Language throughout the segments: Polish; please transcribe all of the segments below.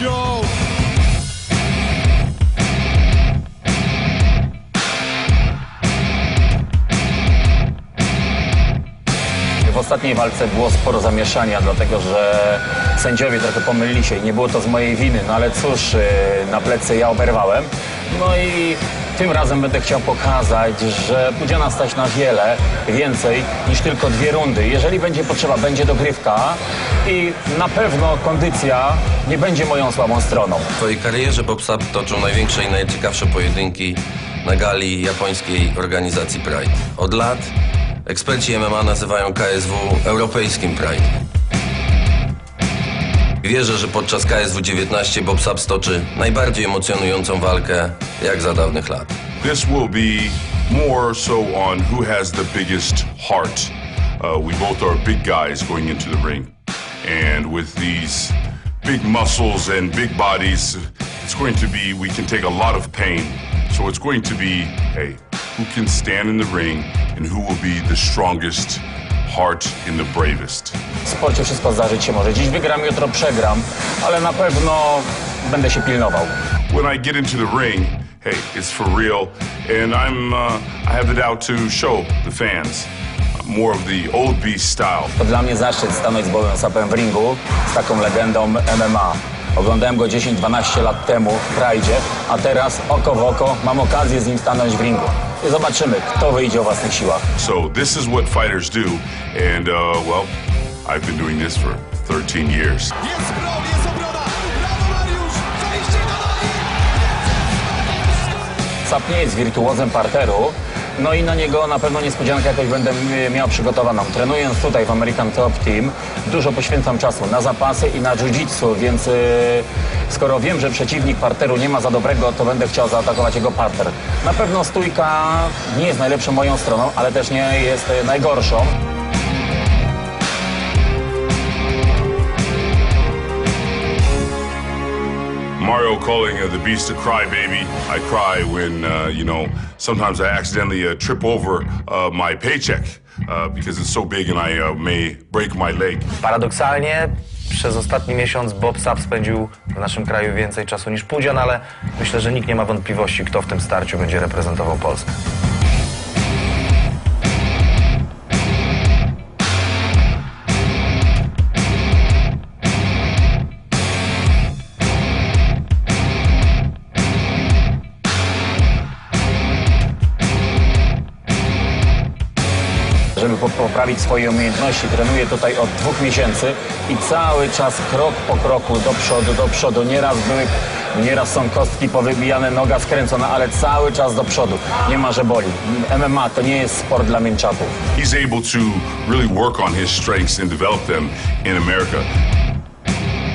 joke. W ostatniej walce było sporo zamieszania, dlatego że sędziowie trochę pomylili się i nie było to z mojej winy, no ale cóż, yy, na plecy ja oberwałem. No i tym razem będę chciał pokazać, że będzie nas stać na wiele więcej niż tylko dwie rundy. Jeżeli będzie potrzeba, będzie dogrywka i na pewno kondycja nie będzie moją słabą stroną. W twojej karierze Bob Sapp toczył największe i najciekawsze pojedynki na gali japońskiej organizacji Pride. Od lat eksperci MMA nazywają KSW europejskim Pride. Wierzę, że podczas KSW 19 Bob Sapp stoczy najbardziej emocjonującą walkę jak za dawnych lat. This will be more so on who has the biggest heart. Uh, we both are big guys going into the ring. And with these big muscles and big bodies, it's going to be, we can take a lot of pain. So it's going to be, hey, who can stand in the ring and who will be the strongest heart and the bravest. W sporcie wszystko zdarzyć się może. Dziś wygram, jutro przegram, ale na pewno będę się pilnował. When I get into the ring, hey, it's for real, and I'm uh, I have it out to show the fans uh, more of the old beast style. To dla mnie zaszczyt stanąć z Bobem Sapem w ringu, z taką legendą MMA. Oglądałem go 10-12 lat temu w Prajdzie, a teraz oko w oko mam okazję z nim stanąć w ringu. I zobaczymy, kto wyjdzie o własnych siłach. So this is what fighters do, and uh, well, I've been doing this for 13 years. Sap nie jest wirtuozem parteru, no i na niego na pewno niespodziankę jakoś będę miał przygotowaną. Trenując tutaj w American Top Team, dużo poświęcam czasu na zapasy i na jiu-jitsu, więc yy, skoro wiem, że przeciwnik parteru nie ma za dobrego, to będę chciał zaatakować jego parter. Na pewno stójka nie jest najlepszą moją stroną, ale też nie jest najgorszą. Mario calling uh, the beast a crybaby. I cry when, uh, you know, sometimes I accidentally uh, trip over uh, my paycheck uh, because it's so big and I uh, may break my leg. Paradoksalnie przez ostatni miesiąc Bob Sapp spędził w naszym kraju więcej czasu niż Pudzian, ale myślę, że nikt nie ma wątpliwości, kto w tym starciu będzie reprezentował Polskę. Poprawić swoje umiejętności. Trenuję tutaj od dwóch miesięcy i cały czas krok po kroku do przodu, do przodu. Nieraz były, nieraz są kostki powybijane, noga skręcona, ale cały czas do przodu. Nie ma, że boli. MMA to nie jest sport dla mięczaków. He's able to really work on his strengths and develop them in America.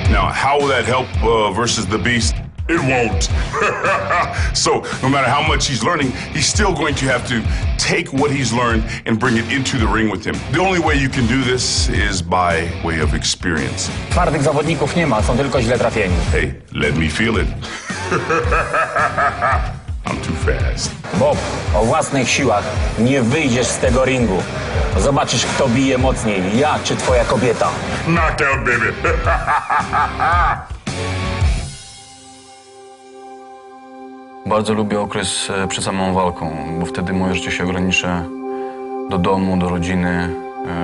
Now, how will that help uh, versus the beast? It won't. so, no matter how much he's learning, he's still going to have to take what he's learned and bring it into the ring with him. The only way you can do this is by way of experience. Twardych zawodników nie ma, są tylko źle trafieni. Hey, let me feel it. I'm too fast. Bob, o własnych siłach nie wyjdziesz z tego ringu. Zobaczysz, kto bije mocniej, ja czy twoja kobieta. Knockout, baby. Bardzo lubię okres e, przed samą walką, bo wtedy moje życie się ogranicza do domu, do rodziny,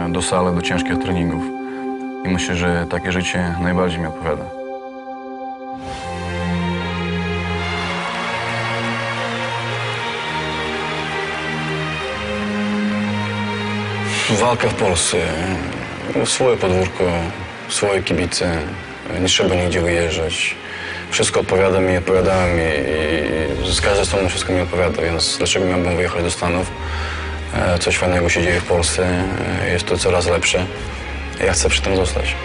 e, do sali, do ciężkich treningów. I myślę, że takie życie najbardziej mi odpowiada. Walka w Polsce, swoje podwórko, swoje kibice, nie trzeba nigdzie wyjeżdżać. Wszystko odpowiada mi, odpowiada mi i z każdej strony wszystko mi odpowiada, więc dlaczego miałbym wyjechać do Stanów? E, Coś fajnego się dzieje w Polsce, e, jest to coraz lepsze. Ja chcę przy tym zostać.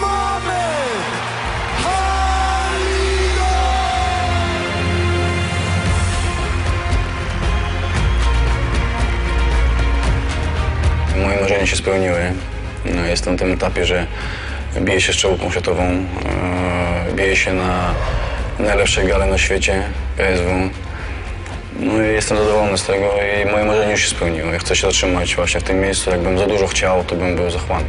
Mamy! Moje marzenia się spełniły. No, Jestem na tym etapie, że bije się z czołówką światową, e, bije się na najlepszej gale na świecie, PSW. No i jestem zadowolony z tego i moje marzenie już się spełniło. Ja chcę się zatrzymać właśnie w tym miejscu. Jakbym za dużo chciał, to bym był zachłany.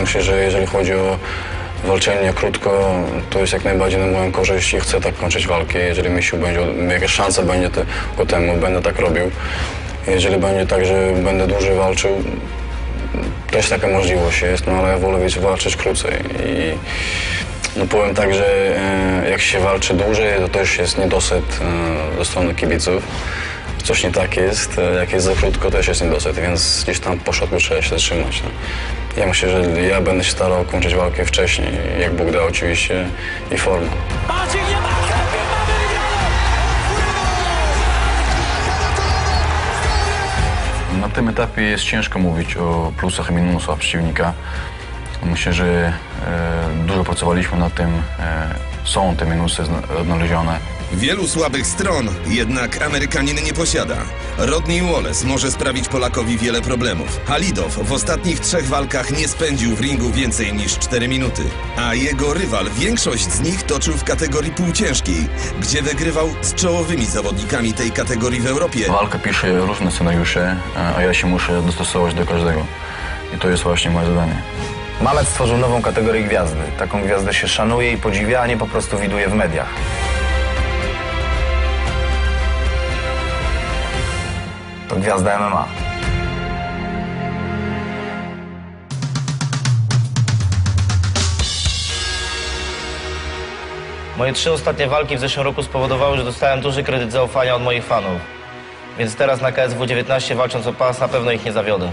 Myślę, że jeżeli chodzi o walczenie krótko, to jest jak najbardziej na moją korzyść i chcę tak kończyć walkę. Jeżeli mi się będzie, jakaś szansa będzie te, ku temu, będę tak robił. Jeżeli będzie tak, że będę dłużej walczył, też taka możliwość jest, no ale ja wolę wiesz, walczyć krócej i no powiem tak, że e, jak się walczy dłużej, to też jest niedosyt e, ze strony kibiców. Coś nie tak jest, e, jak jest za krótko, też jest niedosyt, więc gdzieś tam po trzeba się zatrzymać. No. Ja myślę, że ja będę się starał kończyć walkę wcześniej, jak Bóg da oczywiście i wygraną! Na tym etapie jest ciężko mówić o plusach i minusach przeciwnika. Myślę, że e, dużo pracowaliśmy nad tym. E, są te minusy odnalezione. Wielu słabych stron jednak Amerykanin nie posiada. Rodney Wallace może sprawić Polakowi wiele problemów. Halidow w ostatnich trzech walkach nie spędził w ringu więcej niż 4 minuty, a jego rywal większość z nich toczył w kategorii półciężkiej, gdzie wygrywał z czołowymi zawodnikami tej kategorii w Europie. Walka pisze różne scenariusze, a- ja się muszę dostosować do każdego. I to jest właśnie moje zadanie. Malec stworzył nową kategorię gwiazdy. Taką gwiazdę się szanuje i podziwia, a nie po prostu widuje w mediach. Gwiazda MMA. Moje trzy ostatnie walki w zeszłym roku spowodowały, że dostałem duży kredyt zaufania od moich fanów. Więc teraz na KSW 19 walcząc o pas na pewno ich nie zawiodę.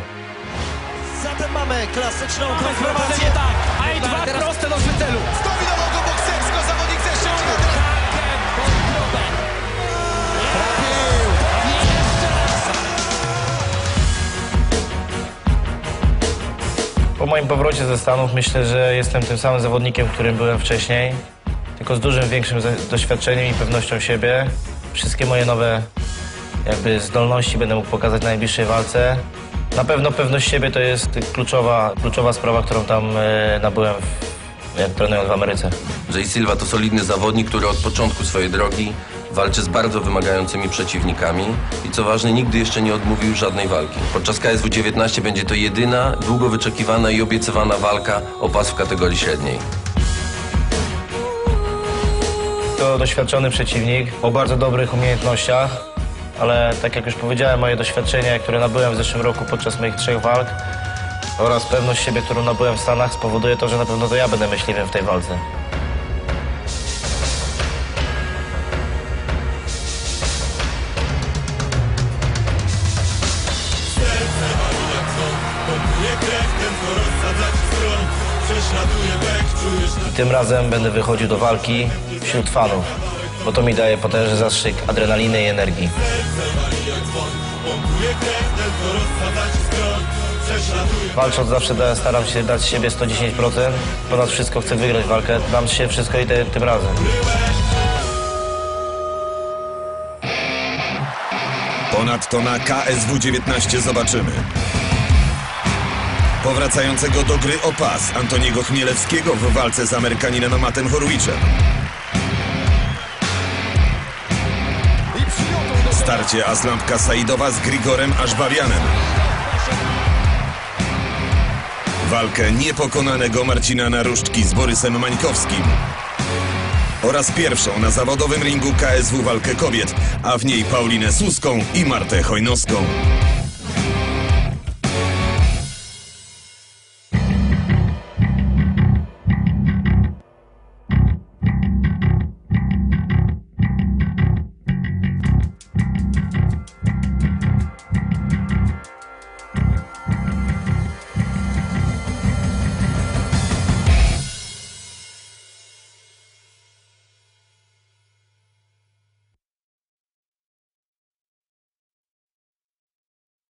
Zatem mamy klasyczną konfrontację. Moim powrocie ze Stanów myślę, że jestem tym samym zawodnikiem, którym byłem wcześniej, tylko z dużym większym doświadczeniem i pewnością siebie. Wszystkie moje nowe jakby zdolności będę mógł pokazać na najbliższej walce. Na pewno pewność siebie to jest kluczowa, kluczowa sprawa, którą tam e, nabyłem w, jak trenując w Ameryce. Jay Silva to solidny zawodnik, który od początku swojej drogi walczy z bardzo wymagającymi przeciwnikami i co ważne, nigdy jeszcze nie odmówił żadnej walki. Podczas KSW 19 będzie to jedyna, długo wyczekiwana i obiecywana walka o pas w kategorii średniej. To doświadczony przeciwnik o bardzo dobrych umiejętnościach, ale tak jak już powiedziałem, moje doświadczenia, które nabyłem w zeszłym roku podczas moich trzech walk oraz pewność siebie, którą nabyłem w Stanach spowoduje to, że na pewno to ja będę myśliwym w tej walce. Tym razem będę wychodził do walki wśród fanów, bo to mi daje potężny zastrzyk adrenaliny i energii. Walcząc zawsze da, staram się dać siebie 110%. Ponad wszystko chcę wygrać walkę. Dam się wszystko i te, tym razem. Ponadto na KSW 19 zobaczymy. Powracającego do gry o pas Antoniego Chmielewskiego w walce z Amerykaninem Mattem Horwiczem. Starcie Aslampka Saidowa z Grigorem Aszbawianem. Walkę niepokonanego Marcina Naruszczki z Borysem Mańkowskim. Oraz pierwszą na zawodowym ringu KSW walkę kobiet, a w niej Paulinę Suską i Martę Hojnowską.